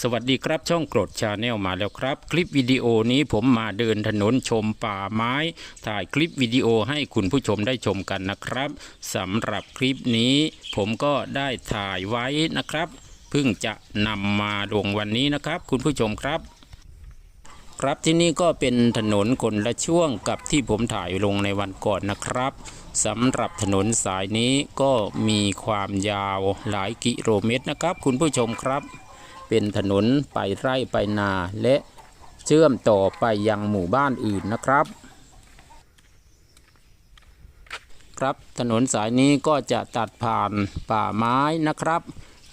สวัสดีครับช่องกรดชาแนลมาแล้วครับ คลิปวิดีโอนี้ผมมาเดินถนนชมป่าไม้ ถ่ายคลิปวิดีโอให้คุณผู้ชมได้ชมกันนะครับสำหรับคลิปนี้ผมก็ได้ถ่ายไว้นะครับเพิ่งจะนำมาลงวันนี้นะครับ คุณผู้ชมครับ ครับที่นี่ก็เป็นถนนคนละช่วงกับที่ผมถ่ายลงในวันก่อนนะครับสำหรับถนนสายนี้ก็มีความยาวหลายกิโลเมตรนะครับ คุณผู้ชมครับ เป็นถนนไปไร่ไปนาและเชื่อมต่อไปยังหมู่บ้านอื่นนะครับ ครับถนนสายนี้ก็จะตัดผ่านป่าไม้นะครับ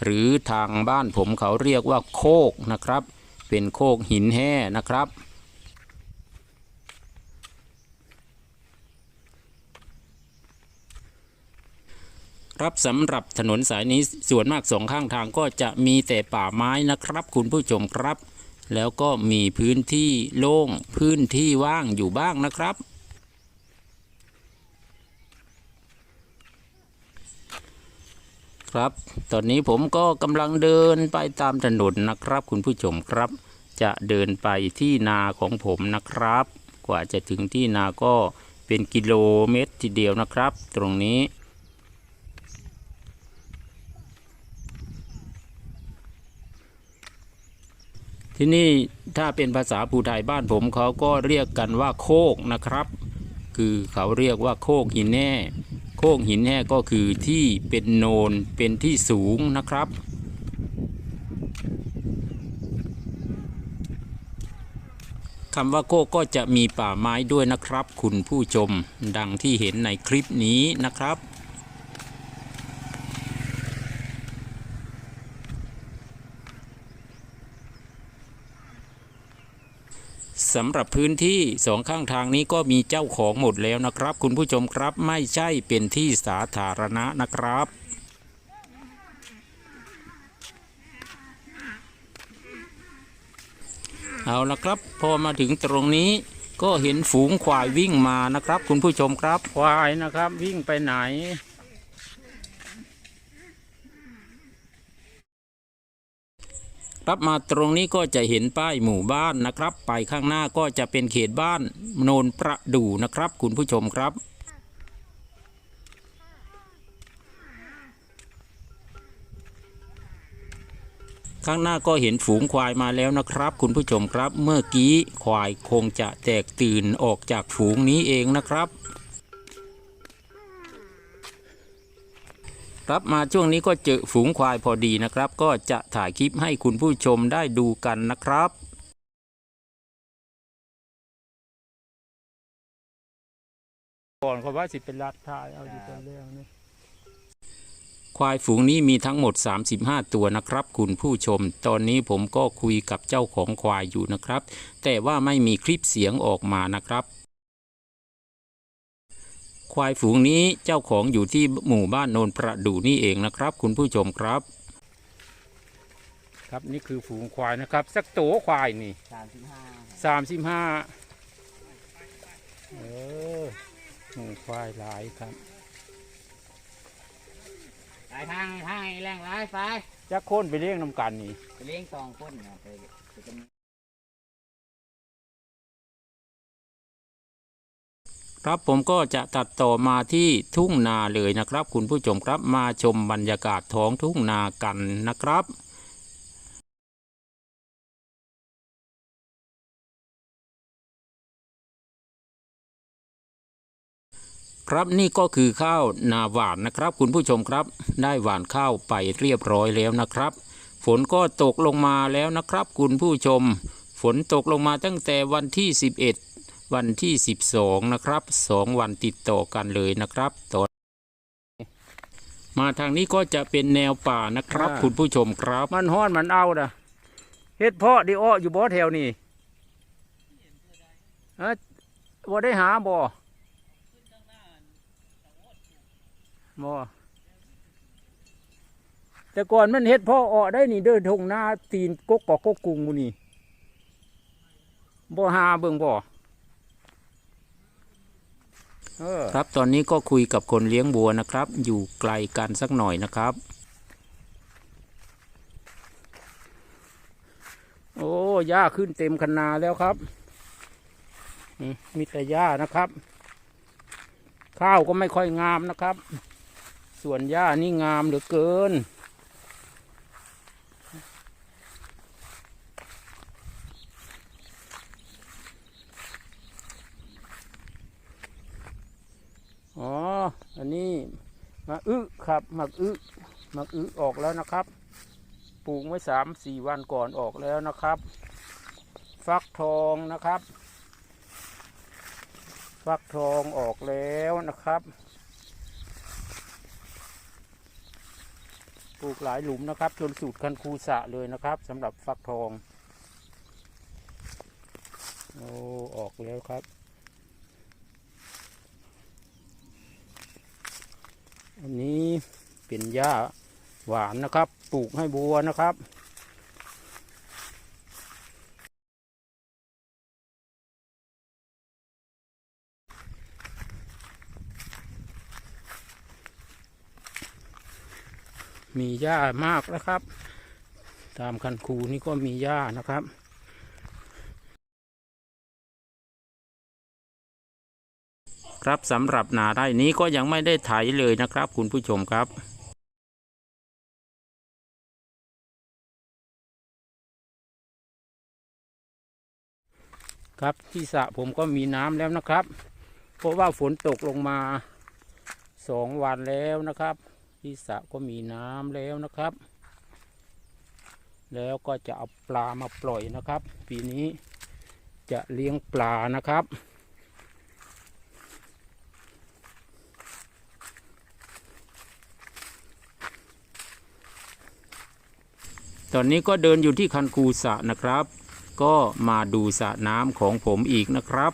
หรือทางบ้านผมเขาเรียกว่าโคกนะครับ เป็นโคกหินแห่นะครับ ครับสำหรับถนนสายนี้ส่วนมากสองข้างทางก็จะมีแต่ป่าไม้นะครับ คุณผู้ชมครับ แล้วก็มีพื้นที่โล่งพื้นที่ว่างอยู่บ้างนะครับ ครับ ตอนนี้ผมก็กำลังเดินไปตามถนนนะครับ คุณผู้ชมครับ จะเดินไปที่นาของผมนะครับ กว่าจะถึงที่นาก็เป็นกิโลเมตรทีเดียวนะครับ ตรงนี้ ที่นี่ถ้าเป็นภาษาภูไทยบ้านผมเขาก็เรียกกันว่าโคกนะครับ คือเขาเรียกว่าโคกหินแห่โคกหินแห่ก็คือที่เป็นโนนเป็นที่สูงนะครับคำว่าโคกก็จะมีป่าไม้ด้วยนะครับ คุณผู้ชมดังที่เห็นในคลิปนี้นะครับ สำหรับพื้นที่สองข้างทางนี้ก็มีเจ้าของหมดแล้วนะครับ คุณผู้ชมครับไม่ใช่เป็นที่สาธารณะนะครับเอาละครับ พอมาถึงตรงนี้ก็เห็นฝูงควายวิ่งมานะครับ คุณผู้ชมครับควายนะครับ วิ่งไปไหน รับมาตรงนี้ก็จะเห็นป้ายหมู่บ้านนะครับ ไปข้างหน้าก็จะเป็นเขตบ้านโนนประดู่นะครับ คุณผู้ชมครับข้างหน้าก็เห็นฝูงควายมาแล้วนะครับ คุณผู้ชมครับ เมื่อกี้ควายคงจะแตกตื่นออกจากฝูงนี้เองนะครับ ครับมาช่วงนี้ก็เจอฝูงควายพอดีนะครับ ก็จะถ่ายคลิปให้คุณผู้ชมได้ดูกันนะครับก่อนเขาว่าสิเป็นรัดทายเอาอยู่ตอนเรื่องนี้ควายฝูงนี้มีทั้งหมด 35 ตัวนะครับ คุณผู้ชม ตอนนี้ผมก็คุยกับเจ้าของควายอยู่นะครับ แต่ว่าไม่มีคลิปเสียงออกมานะครับ ควายฝูงนี้เจ้าของอยู่ที่หมู่บ้านโนนประดู่นี่เองนะครับ คุณผู้ชมครับ ครับนี่คือฝูงควายนะครับ สักโตควายนี่สามสิบห้าสามสิบห้าเออหมูควายหลายครับไปทางทางไอ้แรงร้ายไปจะโค่นไปเลี้ยงน้ำกันนี่ไปเลี้ยงสองคนนะไปไปกัน ครับผมก็จะตัดต่อมาที่ทุ่งนาเลยนะครับ คุณผู้ชมครับมาชมบรรยากาศท้องทุ่งนากันนะครับครับนี่ก็คือข้าวนาหวานนะครับ คุณผู้ชมครับ ได้หวานข้าวไปเรียบร้อยแล้วนะครับ ฝนก็ตกลงมาแล้วนะครับ คุณผู้ชม ฝนตกลงมาตั้งแต่วันที่ 11 วันที่ 12 นะครับสองวันติดต่อกันเลยนะครับตอนมาทางนี้ก็จะเป็นแนวป่านะครับ อ่า คุณผู้ชมครับ มันห้อนมันเอาดะเฮ็ดเพาะดิอ้ออยู่บ่แถวนี่ฮะบ่ได้หาบ่บ่แต่ก่อนมันเฮ็ดเพาะอ้อได้นี่เดินทงหน้าตีนกกกอกกกกุงหมูนี่บ่หาเบิ่งบ่เออ ครับตอนนี้ก็คุยกับคนเลี้ยงบัวนะครับ อยู่ไกลกันสักหน่อยนะครับ โอ้หญ้าขึ้นเต็มคันนาแล้วครับมีแต่หญ้านะครับ ข้าวก็ไม่ค่อยงามนะครับ ส่วนหญ้านี่งามเหลือเกิน อ๋อ อันนี้ มะอึครับมะอึมะอึออกแล้วนะครับ ปลูกไว้สามสี่วันก่อนออกแล้วนะครับ ฟักทองนะครับ ฟักทองออกแล้วนะครับ ปลูกหลายหลุมนะครับ จนสุดคันคูสะเลยนะครับสำหรับฟักทอง โอ้ ออกแล้วครับ อันนี้เป็นหญ้าหวานนะครับ ปลูกให้บัวนะครับมีหญ้ามากนะครับ ตามคันคูนี่ก็มีหญ้านะครับ ครับสำหรับนาไร่นี้ก็ยังไม่ได้ไถเลยนะครับ คุณผู้ชมครับครับที่สระผมก็มีน้ำแล้วนะครับ เพราะว่าฝนตกลงมาสองวันแล้วนะครับ ที่สระก็มีน้ำแล้วนะครับ แล้วก็จะเอาปลามาปล่อยนะครับ ปีนี้จะเลี้ยงปลานะครับ ตอนนี้ก็เดินอยู่ที่คันคูสะนะครับ ก็มาดูสระน้ำของผมอีกนะครับ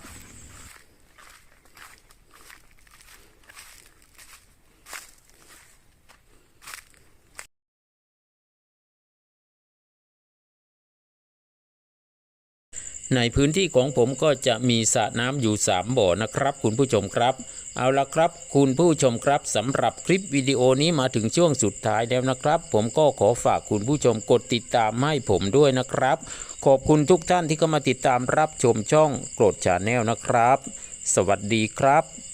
ในพื้นที่ของผมก็จะมีสระน้ำอยู่ 3 บ่อนะครับ คุณผู้ชมครับ เอาละครับ คุณผู้ชมครับสำหรับคลิปวิดีโอนี้มาถึงช่วงสุดท้ายแล้วนะครับ ผมก็ขอฝากคุณผู้ชมกดติดตามให้ผมด้วยนะครับ ขอบคุณทุกท่านที่เข้ามาติดตามรับชมช่องโกรธชาแนลนะครับ สวัสดีครับ